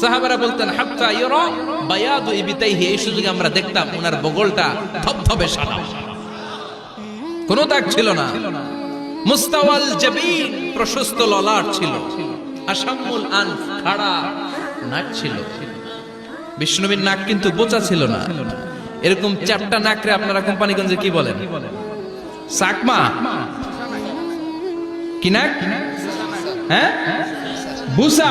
সাহাবারা বলতেন, হাত্তা ইয়রা বায়াদু ইবিতাইহি, এই সুযোগে আমরা দেখতাম ওনার বগলটা ধবধবে সাদা। কোনো দাগ ছিল না। মুস্তাওয়াল জাবিন প্রশস্ত ললাট ছিল। আসাম্মুল আনফ খাড়া নাক ছিল। বিষ্ণুবীর নাক কিন্তু বোচা ছিল না। এরকম চারটা নাকরে আপনারা কোম্পানিগঞ্জে কি বলেন? সাকমা? কি নাক? হ্যাঁ? বুসা?